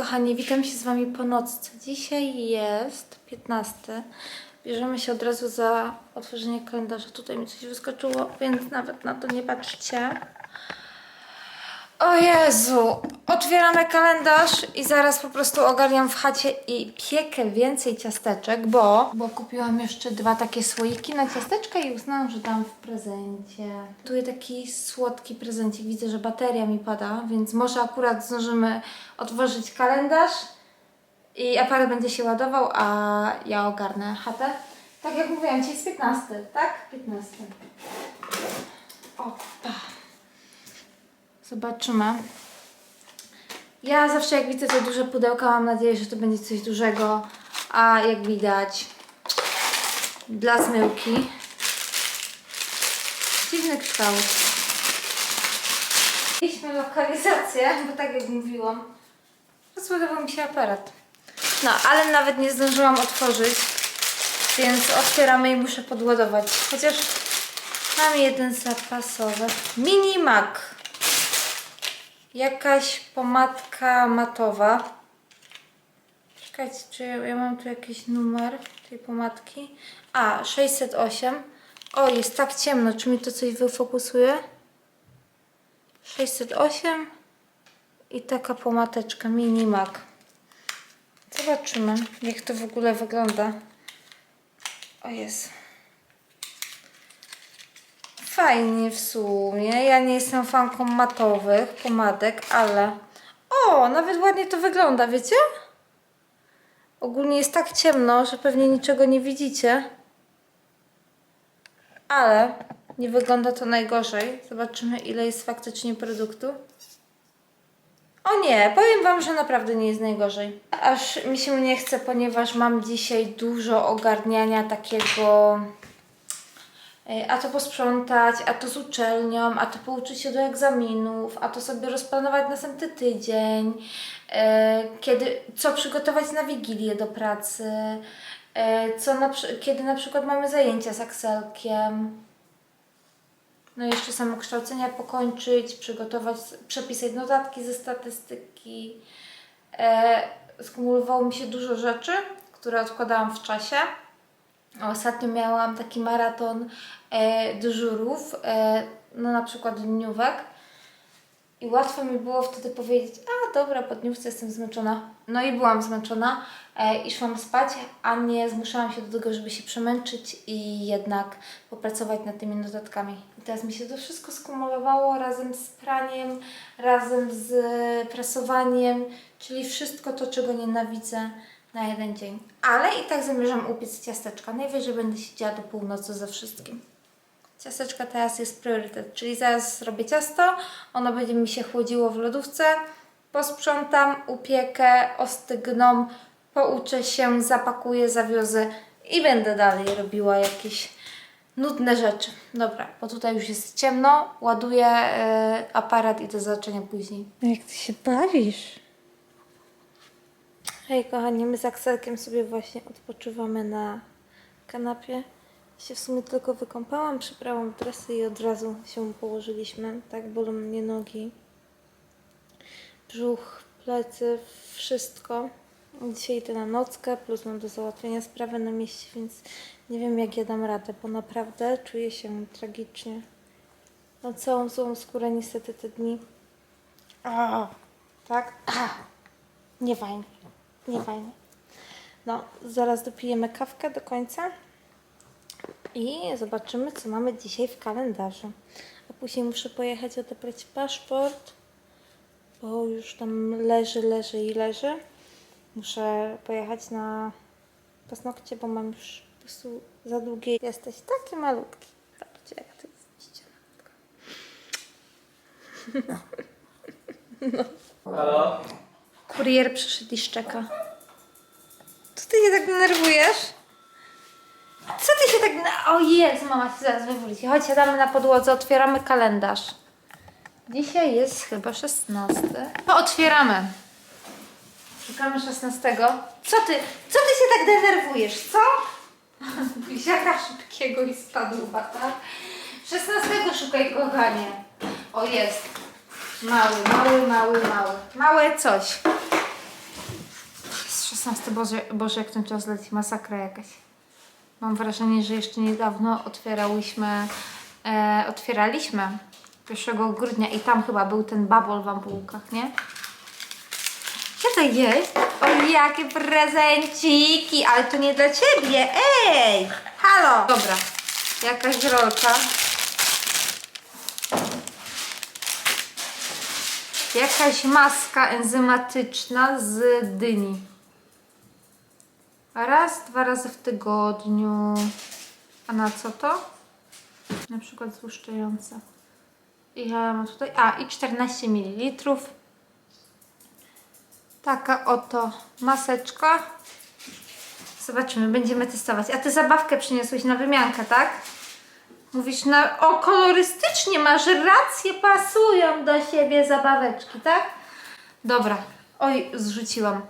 kochani, witam się z Wami po nocce. Dzisiaj jest 15. Bierzemy się od razu za otworzenie kalendarza. Tutaj mi coś wyskoczyło, więc nawet na to nie patrzcie. O Jezu! Otwieramy kalendarz i zaraz po prostu ogarniam w chacie i piekę więcej ciasteczek, bo, bo kupiłam jeszcze dwa takie słoiki na ciasteczka i uznałam, że dam w prezencie. Tu jest taki słodki prezencik. Widzę, że bateria mi pada, więc może akurat zdążymy otworzyć kalendarz i aparat będzie się ładował, a ja ogarnę chatę. Tak jak mówiłam, dzisiaj jest 15, tak? 15. Opa. Zobaczymy. Ja zawsze jak widzę te duże pudełka mam nadzieję, że to będzie coś dużego, a jak widać dla zmyłki dziwny kształt. Mieliśmy lokalizację, bo tak jak mówiłam, rozładował mi się aparat. No, ale nawet nie zdążyłam otworzyć, więc otwieramy i muszę podładować. Chociaż mam jeden zapasowy. Mini Mac. Jakaś pomadka matowa. Czekajcie, czy ja, mam tu jakiś numer tej pomadki? A, 608. O, jest tak ciemno. Czy mi to coś wyfokusuje? 608 i taka pomadeczka mini Mac. Zobaczymy, jak to w ogóle wygląda. O jest. Fajnie w sumie. Ja nie jestem fanką matowych pomadek, ale... O, nawet ładnie to wygląda, wiecie? Ogólnie jest tak ciemno, że pewnie niczego nie widzicie. Ale nie wygląda to najgorzej. Zobaczymy, ile jest faktycznie produktu. O nie, powiem Wam, że naprawdę nie jest najgorzej. Aż mi się nie chce, ponieważ mam dzisiaj dużo ogarniania takiego... e, A to posprzątać, a to z uczelnią, a to pouczyć się do egzaminów, a to sobie rozplanować następny tydzień, e, kiedy, co przygotować na wigilię do pracy, e, co na, kiedy na przykład mamy zajęcia z Excelkiem. No jeszcze samokształcenia pokończyć, przygotować, przepisać notatki ze statystyki. Skumulowało mi się dużo rzeczy, które odkładałam w czasie. Ostatnio miałam taki maraton e, dyżurów, e, no na przykład dniówek. I łatwo mi było wtedy powiedzieć, a dobra, po dniówce jestem zmęczona. No i byłam zmęczona e, i szłam spać, a nie zmuszałam się do tego, żeby się przemęczyć i jednak popracować nad tymi notatkami. I teraz mi się to wszystko skumulowało razem z praniem, razem z prasowaniem, czyli wszystko to, czego nienawidzę na jeden dzień. Ale i tak zamierzam upiec ciasteczka. Najwyżej będę siedziała do północy ze wszystkim. Ciasteczka teraz jest priorytet, czyli zaraz zrobię ciasto, ono będzie mi się chłodziło w lodówce, posprzątam, upiekę, ostygną, pouczę się, zapakuję, zawiozę i będę dalej robiła jakieś nudne rzeczy. Dobra, bo tutaj już jest ciemno, ładuję e, aparat i do zobaczenia później. Jak ty się bawisz? Hej kochani, my z Akselkiem sobie właśnie odpoczywamy na kanapie. Się w sumie tylko wykąpałam, przybrałam dresy i od razu się położyliśmy. Tak bolą mnie nogi, brzuch, plecy, wszystko. Dzisiaj idę na nockę, plus mam do załatwienia sprawy na mieście, więc nie wiem jak ja dam radę, bo naprawdę czuję się tragicznie. Mam całą złą skórę niestety te dni. A, tak? Nie fajnie, nie fajnie. No, zaraz dopijemy kawkę do końca. I zobaczymy, co mamy dzisiaj w kalendarzu. A później muszę pojechać odebrać paszport, bo już tam leży, leży i leży. Muszę pojechać na paznokcie, bo mam już po prostu za długie. Jesteś taki malutki. Zobaczcie, jak to jest ścianatka. Halo? Kurier przyszedł i szczeka. Co ty się tak denerwujesz? Co ty się tak... O Jezu, mama się zaraz wywróci. Chodź, siadamy na podłodze, otwieramy kalendarz. Dzisiaj jest chyba 16. To otwieramy. Szukamy 16. Co ty, co ty się tak denerwujesz, co? Buziaka szybkiego i spadła, tak? 16 szukaj, kochanie. O, jest. Mały, mały, mały, mały. Małe coś. 16 Boże, Boże, jak ten czas leci, masakra jakaś. Mam wrażenie, że jeszcze niedawno otwierałyśmy, e, otwieraliśmy 1 grudnia i tam chyba był ten babol w ampułkach, nie? Co to jest? O, jakie prezenciki! Ale to nie dla ciebie! Ej! Halo! Dobra, jakaś rolka. Jakaś maska enzymatyczna z dyni. Raz, dwa razy w tygodniu. A na co to? Na przykład złuszczające. I ja mam tutaj. A, i 14 ml. Taka oto maseczka. Zobaczymy, będziemy testować. A ty zabawkę przyniosłeś na wymiankę, tak? Mówisz na. O, kolorystycznie masz rację, pasują do siebie zabaweczki, tak? Dobra. Oj, zrzuciłam.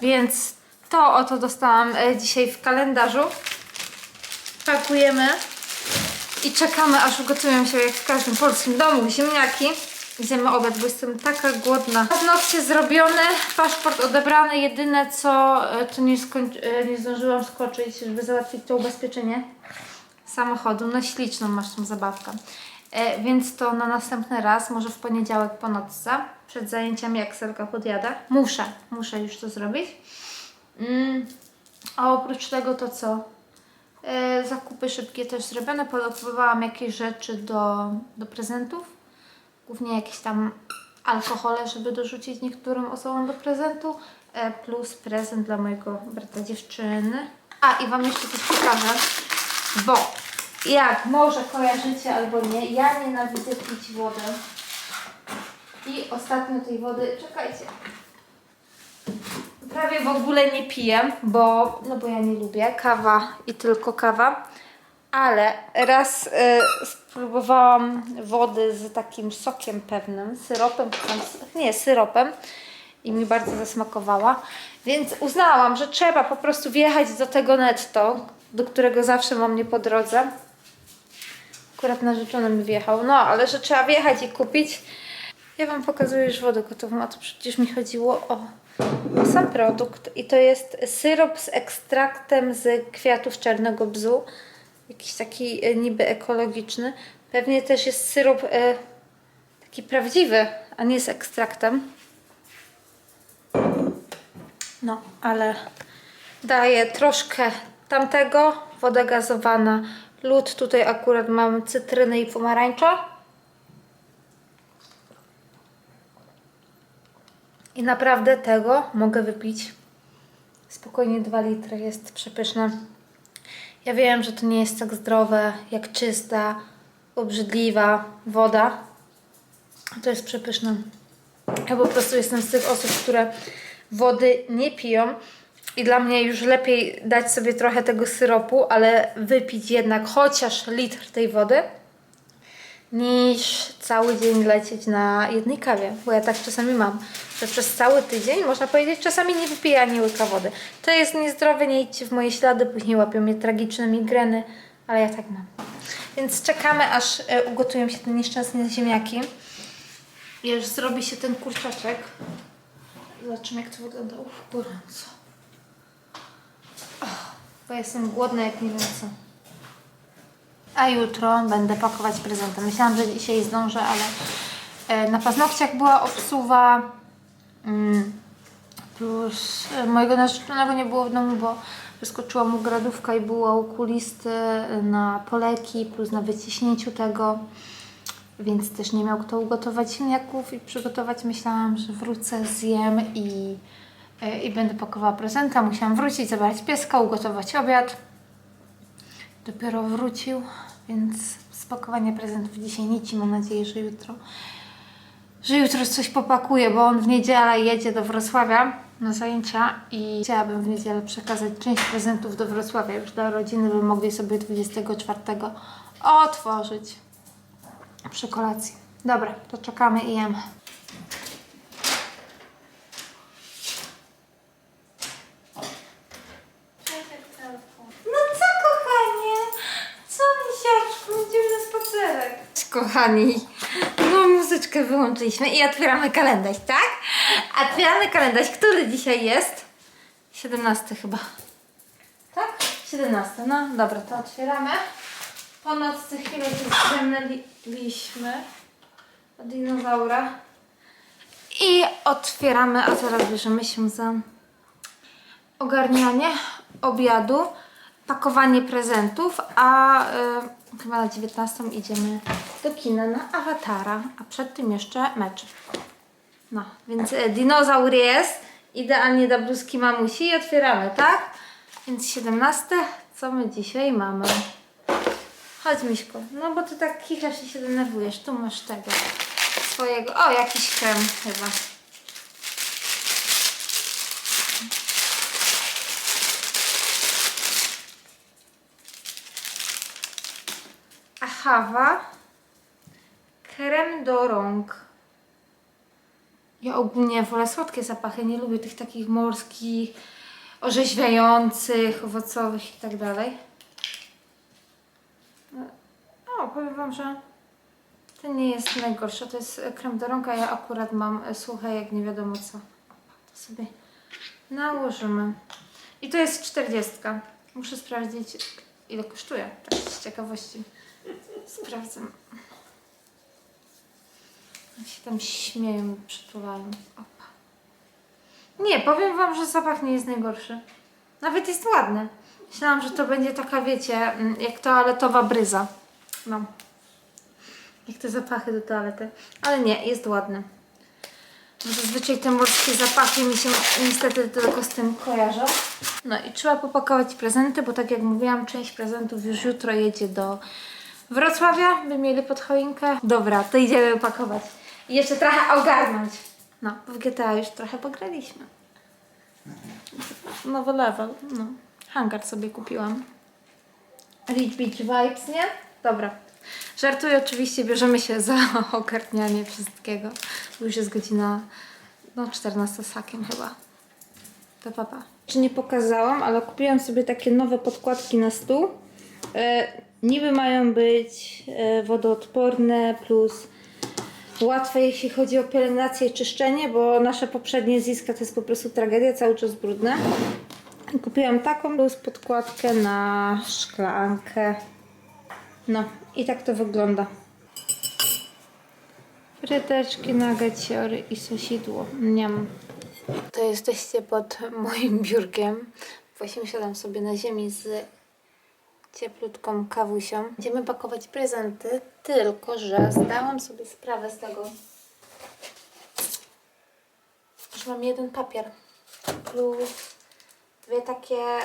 Więc to oto dostałam e, dzisiaj w kalendarzu. Pakujemy i czekamy, aż ugotują się jak w każdym polskim domu ziemniaki. Zjemy obiad, bo jestem taka głodna. Paznokcie zrobione, paszport odebrany. Jedyne co, e, to nie, skończy, e, nie zdążyłam skoczyć, żeby załatwić to ubezpieczenie samochodu. No śliczną masz tą zabawkę. E, więc to na następny raz, może w poniedziałek po nocce, przed zajęciami jak Selka podjada. Muszę, muszę już to zrobić. Mm, a oprócz tego to co? E, zakupy szybkie też zrobione. Podokupowałam jakieś rzeczy do, do prezentów. Głównie jakieś tam alkohole, żeby dorzucić niektórym osobom do prezentu. E, plus prezent dla mojego brata dziewczyny. A i Wam jeszcze coś pokażę. Bo jak może kojarzycie albo nie, ja nienawidzę pić wodę. I ostatnio tej wody, czekajcie, prawie w ogóle nie piję, bo, no bo ja nie lubię kawa i tylko kawa. Ale raz y, spróbowałam wody z takim sokiem pewnym, syropem, nie, syropem i mi bardzo zasmakowała. Więc uznałam, że trzeba po prostu wjechać do tego netto, do którego zawsze mam nie po drodze. Akurat narzeczony mi wjechał, no ale że trzeba wjechać i kupić. Ja Wam pokazuję już wodę gotową, a to przecież mi chodziło o sam produkt i to jest syrop z ekstraktem z kwiatów czarnego bzu. Jakiś taki e, niby ekologiczny. Pewnie też jest syrop e, taki prawdziwy, a nie z ekstraktem. No, ale daje troszkę tamtego, woda gazowana, lód. Tutaj akurat mam cytrynę i pomarańcza. I naprawdę tego mogę wypić spokojnie 2 litry. Jest przepyszne. Ja wiem, że to nie jest tak zdrowe jak czysta, obrzydliwa woda. To jest przepyszne. Ja po prostu jestem z tych osób, które wody nie piją. I dla mnie już lepiej dać sobie trochę tego syropu, ale wypić jednak chociaż litr tej wody, niż cały dzień lecieć na jednej kawie. Bo ja tak czasami mam, że przez cały tydzień, można powiedzieć, czasami nie wypiję ani łyka wody. To jest niezdrowe, nie idźcie w moje ślady, później łapią mnie tragiczne migreny, ale ja tak mam. Więc czekamy, aż e, ugotują się te nieszczęsne ziemniaki. I już zrobi się ten kurczaczek. Zobaczymy, jak to wygląda. Uff, gorąco. Och, bo jestem głodna jak nie wiem co. A jutro będę pakować prezenty. Myślałam, że dzisiaj zdążę, ale e, na paznokciach była obsuwa. Mm, plus e, mojego narzeczonego nie było w domu, bo wyskoczyła mu gradówka i było okulisty na poleki, plus na wyciśnięciu tego. Więc też nie miał kto ugotować ziemniaków i przygotować. Myślałam, że wrócę, zjem i, e, i będę pakowała prezenta. Musiałam wrócić, zabrać pieska, ugotować obiad. Dopiero wrócił, więc spakowanie prezentów dzisiaj nic. Mam nadzieję, że jutro, że jutro coś popakuje, bo on w niedzielę jedzie do Wrocławia na zajęcia i chciałabym w niedzielę przekazać część prezentów do Wrocławia już dla rodziny, by mogli sobie 24 otworzyć przy kolacji. Dobra, to czekamy i jemy. No co kochanie? Co misiaczku? Idziemy na spacerek. Kochani, no muzyczkę wyłączyliśmy i otwieramy kalendarz, tak? Otwieramy kalendarz, który dzisiaj jest? 17 chyba. Tak? 17. No dobra, to otwieramy. Po nocce chwilę się zgremnęliśmy od dinozaura. I otwieramy, a teraz bierzemy się za ogarnianie obiadu, pakowanie prezentów, a y, chyba na 19 idziemy do kina na Awatara, a przed tym jeszcze mecz. No, więc e, dinozaur jest, idealnie do bluzki mamusi i otwieramy, tak? Więc 17, co my dzisiaj mamy? Chodź Miśko, no bo ty tak kichasz i się denerwujesz, tu masz tego swojego, o jakiś krem chyba. Ahawa. Krem do rąk. Ja ogólnie wolę słodkie zapachy, nie lubię tych takich morskich, orzeźwiających, owocowych i tak dalej. O, powiem Wam, że ten nie jest najgorszy. To jest krem do rąk, a ja akurat mam e, suche, jak nie wiadomo co. To sobie nałożymy. I to jest 40. Muszę sprawdzić, ile kosztuje. Tak z ciekawości. Sprawdzam. Się tam śmieją przytulają. Opa. Nie, powiem Wam, że zapach nie jest najgorszy. Nawet jest ładny. Myślałam, że to będzie taka, wiecie, mm, jak toaletowa bryza. No. Jak te zapachy do toalety. Ale nie, jest ładny. Bo Zazwyczaj te morskie zapachy mi się niestety tylko z tym kojarzą. No i trzeba popakować prezenty, bo tak jak mówiłam, część prezentów już jutro jedzie do Wrocławia, by mieli pod choinkę. Dobra, to idziemy pakować. I jeszcze trochę ogarnąć. No, w GTA już trochę pograliśmy. Nowy level, no. Hangar sobie kupiłam. Rich Beach Vibes, nie? Dobra. Żartuję oczywiście, bierzemy się za ogarnianie wszystkiego. Bo już jest godzina, no 14 z hakiem chyba. To papa. Czy nie pokazałam, ale kupiłam sobie takie nowe podkładki na stół. E, niby mają być e, wodoodporne plus łatwe jeśli chodzi o pielęgnację i czyszczenie, bo nasze poprzednie ziska to jest po prostu tragedia, cały czas brudne. Kupiłam taką plus podkładkę na szklankę. No i tak to wygląda. Fryteczki, nagaciory i sosidło. Niam. To jesteście pod moim biurkiem. Właśnie siadam sobie na ziemi z cieplutką kawusią. Będziemy pakować prezenty, tylko że zdałam sobie sprawę z tego, że mam jeden papier plus dwie takie e,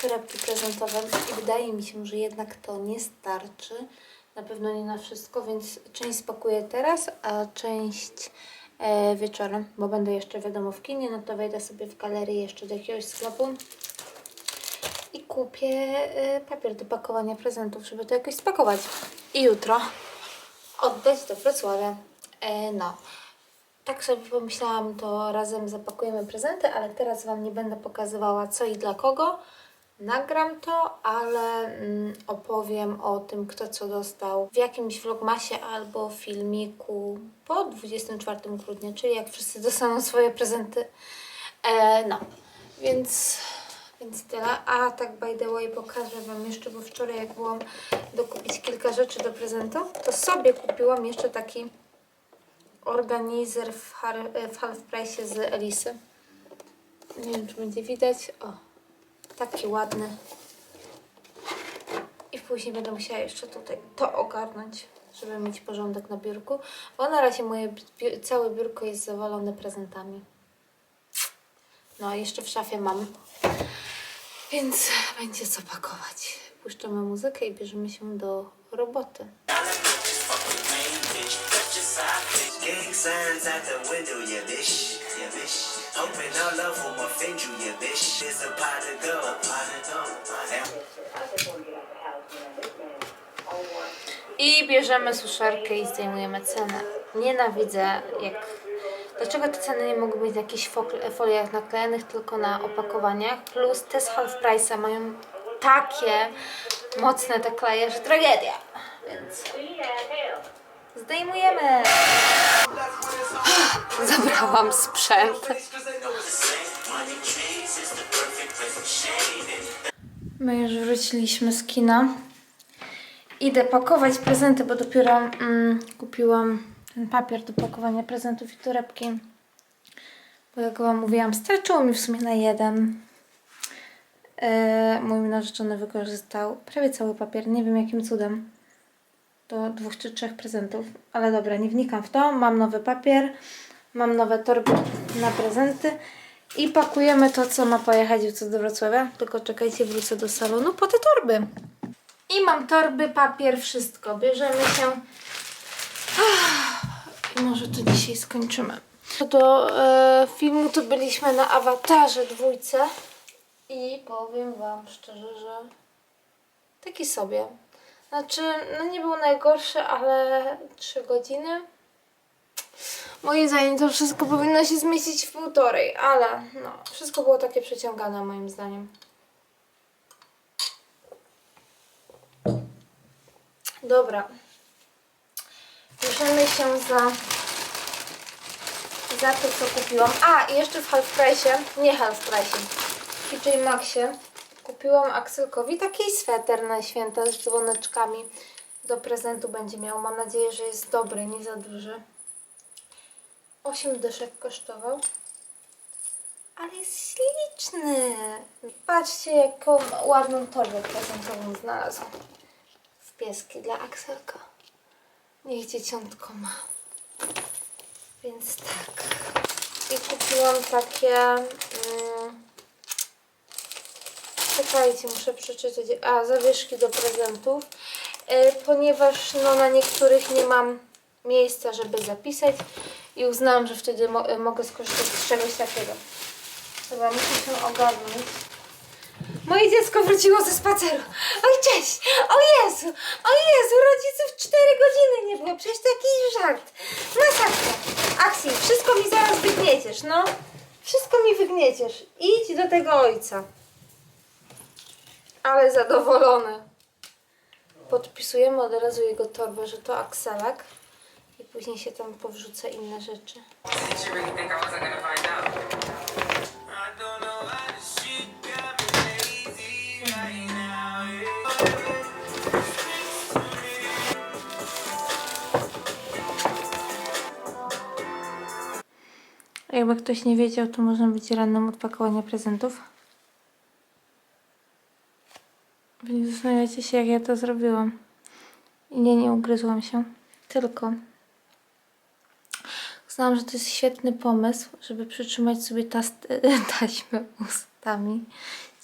torebki prezentowe i wydaje mi się, że jednak to nie starczy. Na pewno nie na wszystko, więc część spakuję teraz, a część e, wieczorem, bo będę jeszcze wiadomo w kinie, no to wejdę sobie w galerię jeszcze do jakiegoś sklepu i kupię e, papier do pakowania prezentów, żeby to jakoś spakować. I jutro oddać do Wrocławia. E, no. Tak sobie pomyślałam, to razem zapakujemy prezenty, ale teraz Wam nie będę pokazywała co i dla kogo. Nagram to, ale mm, opowiem o tym, kto co dostał w jakimś vlogmasie albo filmiku po 24 grudnia, czyli jak wszyscy dostaną swoje prezenty. E, no, więc, więc tyle. A tak by the way pokażę Wam jeszcze, bo wczoraj jak byłam dokupić kilka rzeczy do prezentu, to sobie kupiłam jeszcze taki organizer w, half price z Elisy. Nie wiem, czy będzie widać. O, taki ładny. I później będę musiała jeszcze tutaj to ogarnąć, żeby mieć porządek na biurku. Bo na razie moje bi- całe biurko jest zawalone prezentami. No, a jeszcze w szafie mam. Więc będzie co pakować. Puszczamy muzykę i bierzemy się do roboty. I bierzemy suszarkę i zdejmujemy cenę. Nienawidzę jak... Dlaczego te ceny nie mogą być na jakichś foliach naklejonych, tylko na opakowaniach? Plus te z half price'a mają takie mocne te kleje, że tragedia. Więc zdejmujemy. Zabrałam sprzęt. My już wróciliśmy z kina. Idę pakować prezenty, bo dopiero mm, kupiłam ten papier do pakowania prezentów i torebki. Bo jak wam mówiłam, starczyło mi w sumie na jeden. E, mój narzeczony wykorzystał prawie cały papier, nie wiem jakim cudem. Do dwóch czy trzech prezentów. Ale dobra, nie wnikam w to. Mam nowy papier, mam nowe torby na prezenty. I pakujemy to, co ma pojechać do Wrocławia. Tylko czekajcie, wrócę do salonu po te torby. I mam torby, papier, wszystko. Bierzemy się. Może to dzisiaj skończymy. Do e, filmu to byliśmy na awatarze dwójce. I powiem Wam szczerze, że taki sobie. Znaczy, no nie był najgorszy, ale 3 godziny. Moim zdaniem to wszystko powinno się zmieścić w półtorej, ale no, wszystko było takie przeciągane moim zdaniem. Dobra. Bierzemy się za, za to, co kupiłam. A, i jeszcze w Half Price, nie Half Price, w PJ Maxie kupiłam Akselkowi taki sweter na święta z dzwoneczkami. Do prezentu będzie miał. Mam nadzieję, że jest dobry, nie za duży. 8 dyszek kosztował. Ale jest śliczny. Patrzcie, jaką ładną torbę prezentową znalazłam. W pieski dla Akselka. Niech dzieciątko ma. Więc tak. I kupiłam takie... Mm, czekajcie, muszę przeczytać. A, zawieszki do prezentów. E, ponieważ no, na niektórych nie mam miejsca, żeby zapisać i uznałam, że wtedy mo mogę skorzystać z czegoś takiego. Dobra, muszę się ogarnąć. Moje dziecko wróciło ze spaceru. Oj, cześć! O Jezu! O Jezu! Rodziców 4 godziny nie było. Przecież to jakiś żart. Masakra. Akcji, wszystko mi zaraz wygnieciesz, no. Wszystko mi wygnieciesz. Idź do tego ojca. Ale zadowolony. Podpisujemy od razu jego torbę, że to Akselak. I później się tam powrzuca inne rzeczy. Did you? Jakby ktoś nie wiedział, to można być rannym od pakowania prezentów. Wy nie zastanawiacie się, jak ja to zrobiłam. I nie, nie ugryzłam się. Tylko uznałam, że to jest świetny pomysł, żeby przytrzymać sobie taśmę ustami.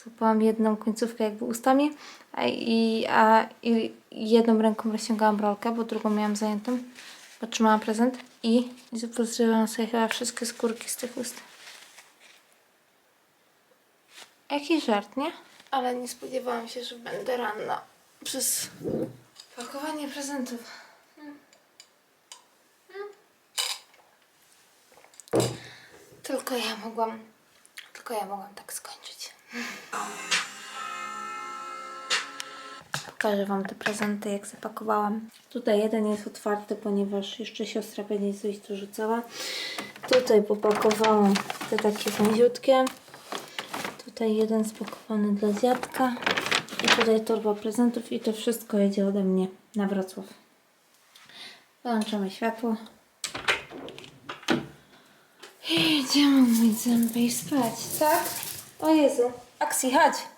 Złapałam jedną końcówkę jakby ustami, a, i, a i jedną ręką rozciągałam rolkę, bo drugą miałam zajętą. Otrzymałam prezent i pozryłam sobie chyba wszystkie skórki z tych ust. Jakiś żart, nie? Ale nie spodziewałam się, że będę ranna przez pakowanie prezentów. Hmm. Hmm. Tylko ja mogłam, tylko ja mogłam tak skończyć. Pokażę Wam te prezenty, jak zapakowałam. Tutaj jeden jest otwarty, ponieważ jeszcze siostra będzie coś tu rzucała. Tutaj popakowałam te takie wąziutkie. Tutaj jeden spakowany dla dziadka. I tutaj torba prezentów i to wszystko jedzie ode mnie na Wrocław. Wyłączamy światło. I idziemy umyć zęby i spać, tak? O Jezu, Aksi, chodź.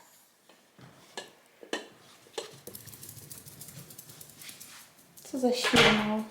Co za świrmał.